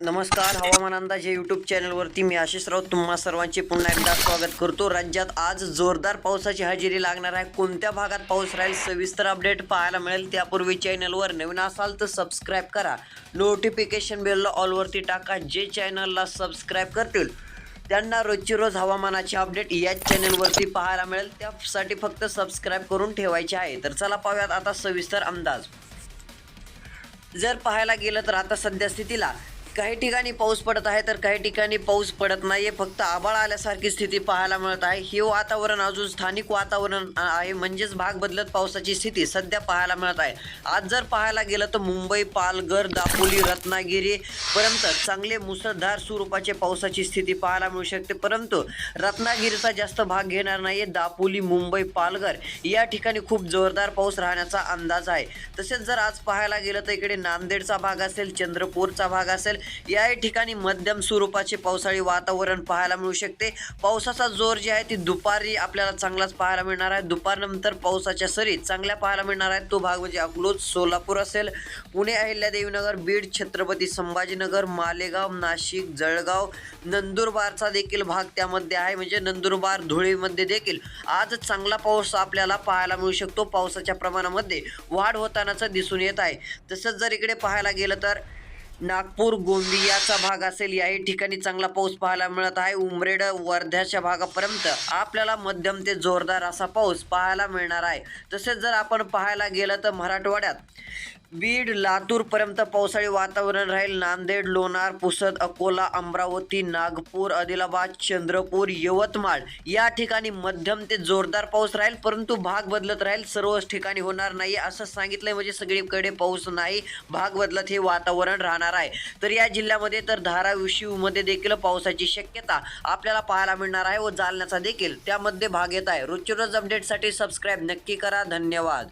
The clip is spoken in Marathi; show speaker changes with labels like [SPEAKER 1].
[SPEAKER 1] नमस्कार हवामान अंदाज या यूट्यूब चॅनलवरती मी आशिष राऊत तुम्हा सर्वांचे पुन्हा एकदा स्वागत करतो. राज्यात आज जोरदार पावसाची हजेरी लागणार आहे. कोणत्या भागात पाऊस राहील सविस्तर अपडेट पाहायला मिळेल. त्यापूर्वी चॅनलवर नवीन असाल तर सबस्क्राईब करा. नोटिफिकेशन बेलला ऑलवरती टाका. जे चॅनलला सबस्क्राईब करतील त्यांना रोजची रोज हवामानाचे अपडेट याच चॅनलवरती पाहायला मिळेल. त्यासाठी फक्त सबस्क्राईब करून ठेवायचे आहे. तर चला पाहूयात आता सविस्तर अंदाज. जर पाहायला गेलं तर आता सध्या स्थितीला काही ठिकाणी पाऊस पडत आहे तर काही ठिकाणी पाऊस पडत नाहीये. फक्त आबाळ आल्यासारखी स्थिती पाहायला मिळत आहे. हे वातावरण अजून स्थानिक वातावरण आहे. म्हणजेच भाग बदलत पावसाची स्थिती सध्या पाहायला मिळत आहे. आज जर पाहायला गेलं तर मुंबई पालघर दापोली रत्नागिरी पर्यंत चांगले मुसळधार स्वरूपाचे पावसाची स्थिती पाहायला मिळू शकते. परंतु रत्नागिरीचा जास्त भाग घेणार नाहीये. दापोली मुंबई पालघर या ठिकाणी खूप जोरदार पाऊस राहण्याचा अंदाज आहे. तसेच जर आज पाहायला गेलं तर इकडे नांदेडचा भाग असेल चंद्रपूरचा भाग असेल या ठिकाणी मध्यम स्वरूपाचे पावसाळी वातावरण पाहायला मिळू शकते. पावसाचा जोर जे आहे ती दुपारी आपल्याला चांगलाच पाहायला मिळणार आहे. दुपारनंतर पावसाच्या सरी चांगल्या पाहायला मिळणार आहे. तो भाग म्हणजे अकलोज सोलापूर असेल. पुणे अहिल्यादेवीनगर बीड छत्रपती संभाजीनगर मालेगाव नाशिक जळगाव नंदुरबारचा देखील भाग त्यामध्ये आहे. म्हणजे नंदुरबार धुळेमध्ये देखील आज चांगला पाऊस आपल्याला पाहायला मिळू शकतो. पावसाच्या प्रमाणामध्ये वाढ होतानाच दिसून येत आहे. तसंच जर इकडे पाहायला गेलं तर नागपूर गोंदियाचा भाग असेल याही ठिकाणी चांगला पाऊस पाहायला मिळत आहे. उमरेड वर्ध्याच्या भागापर्यंत आपल्याला मध्यम ते जोरदार असा पाऊस पाहायला मिळणार आहे. तसेच जर आपण पाहायला गेलं तर मराठवाड्यात बीड लातूरपर्यंत पावसाळी वातावरण राहील. नांदेड लोणार पुसद अकोला अमरावती नागपूर आदिलाबाद चंद्रपूर यवतमाळ या ठिकाणी मध्यम ते जोरदार पाऊस राहील. परंतु भाग बदलत राहील. सर्वच ठिकाणी होणार नाही असं सांगितलंय. म्हणजे सगळीकडे पाऊस नाही. भाग बदलत हे वातावरण राहणार आहे. तर या जिल्ह्यामध्ये तर धाराशिव शिवमध्ये देखील पावसाची शक्यता आपल्याला पाहायला मिळणार आहे व जालण्याचा देखील. त्यामध्ये भाग येत आहे. रोजच्या रोज अपडेटसाठी सबस्क्राईब नक्की करा. धन्यवाद.